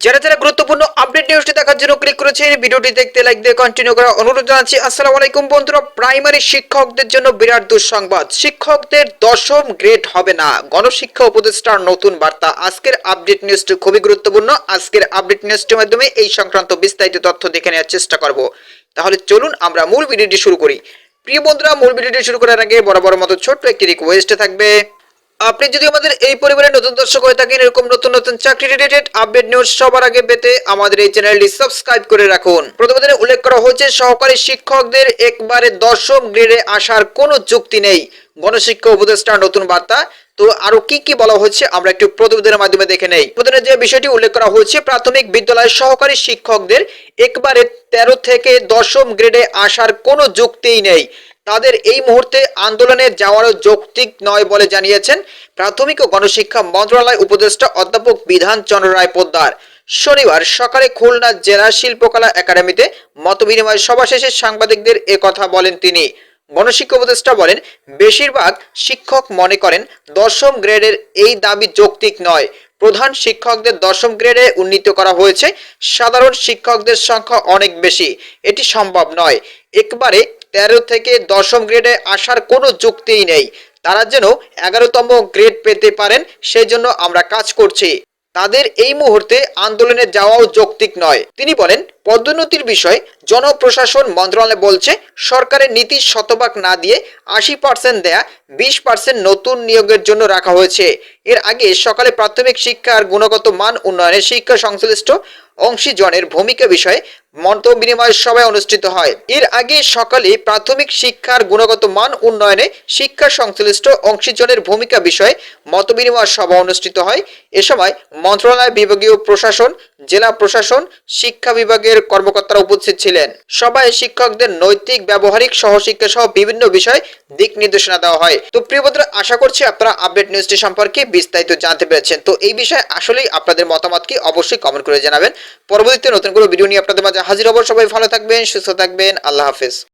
যারা যারা গুরুত্বপূর্ণ আপডেট নিউজটি দেখার জন্য ক্লিক করেছেন, ভিডিওটি দেখতে লাইক দিয়ে কন্টিনিউ করার অনুরোধ জানাচ্ছি। আসসালামু আলাইকুম বন্ধুরা প্রাইমারি শিক্ষকদের জন্য বিরাট দুঃসংবাদ। শিক্ষকদের দশম গ্রেড হবে না। গণশিক্ষা উপদেষ্টার নতুন বার্তা। আজকের আপডেট নিউজটি খুবই গুরুত্বপূর্ণ। আজকের আপডেট নিউজটির মাধ্যমে এই সংক্রান্ত বিস্তারিত তথ্য দেখে নেওয়ার চেষ্টা করব। তাহলে চলুন আমরা মূল ভিডিওটি শুরু করি। প্রিয় বন্ধুরা, মূল ভিডিওটি শুরু করার আগে বরাবর মতো ছোট্ট একটি রিকোয়েস্ট থাকবে। আপনি যদি আমাদের এই পরিবারের নতুন দর্শক হয়ে থাকেন, এরকম নতুন নতুন চাকরি রিলেটেড আপডেট নিউজ সবার আগে পেতে আমাদের এই চ্যানেলটি সাবস্ক্রাইব করে রাখুন। প্রতিবেদনে উল্লেখ করা হয়েছে সহকারী শিক্ষকদের একবারে দশম গ্রেডে আসার কোনো যুক্তি নেই। গণশিক্ষা উপদেষ্টার নতুন বার্তা। তো আরও কি কি বলা হচ্ছে, আমরা একটু প্রতিবেদনের মাধ্যমে দেখে নেই। প্রতিবেদনে যে বিষয়টি উল্লেখ করা হয়েছে প্রাথমিক বিদ্যালয়ের সহকারী শিক্ষকদের একবারে তেরো থেকে দশম গ্রেডে আসার কোনো যুক্তিই নেই। তাদের এই মুহূর্তে আন্দোলনে যাওয়ারও যৌক্তিক নয় বলে জানিয়েছেন প্রাথমিক ও গণশিক্ষা মন্ত্রণালয় উপদেষ্টা অধ্যাপক বিধান চন্দ্র রায় পোদ্দার। শনিবার সকালে খুলনা জেলা শিল্পকলা একাডেমিতে মতবিনিময় সভা শেষে সাংবাদিকদের কথা বলেন তিনি। গণশিক্ষা উপদেষ্টা বলেন, বেশিরভাগ শিক্ষক মনে করেন দশম গ্রেডের এই দাবি যৌক্তিক নয়। প্রধান শিক্ষকদের দশম গ্রেডে উন্নীত করা হয়েছে, সাধারণ শিক্ষকদের সংখ্যা অনেক বেশি। এটি সম্ভব নয়। একবারে তেরো থেকে দশম গ্রেডে আসার কোনো যুক্তিই নেই। তারা যেন এগারোতম গ্রেড পেতে পারেন সেই জন্য আমরা কাজ করছি। তাদের এই মুহূর্তে আন্দোলনে যাওয়াও যৌক্তিক নয়। তিনি বলেন, পদোন্নতির বিষয় জনপ্রশাসন মন্ত্রণালয় বলছে, সরকারের নীতি শতভাগ না দিয়ে আশি পার্সেন্ট দেয়া, বিশ পার্সেন্ট নতুন নিয়োগের জন্য রাখা হয়েছে। এর আগে সকালে প্রাথমিক শিক্ষার গুণগত মান উন্নয়নে শিক্ষা সংশ্লিষ্ট অংশীজনের ভূমিকা বিষয়ে মত বিনিময় সভায় অনুষ্ঠিত হয়। এর আগে সকালে প্রাথমিক শিক্ষার গুণগত মান উন্নয়নে শিক্ষা সংশ্লিষ্ট অংশীজনের ভূমিকা বিষয়ে মত বিনিময় সভা অনুষ্ঠিত হয়। এ সময় মন্ত্রণালয়, বিভাগীয় প্রশাসন জেলা প্রশাসন, শিক্ষা বিভাগের কর্মকর্তারা উপস্থিত ছিলেন। সবাই শিক্ষকদের নৈতিক, ব্যবহারিক, সহশিক্ষা সহ বিভিন্ন বিষয় দিক নির্দেশনা দেওয়া হয়। তো প্রিয় বন্ধুরা, আশা করছি আপনারা আপডেট নিউজটি সম্পর্কে বিস্তারিত জানতে পেরেছেন। তো এই বিষয়ে আসলেই আপনাদের মতামত কি অবশ্যই কমেন্ট করে জানাবেন। পরবর্তীতে নতুন কোনো ভিডিও নিয়ে আপনাদের মাঝে হাজির হব। সবাই ভালো থাকবেন, সুস্থ থাকবেন, আল্লাহ হাফেজ।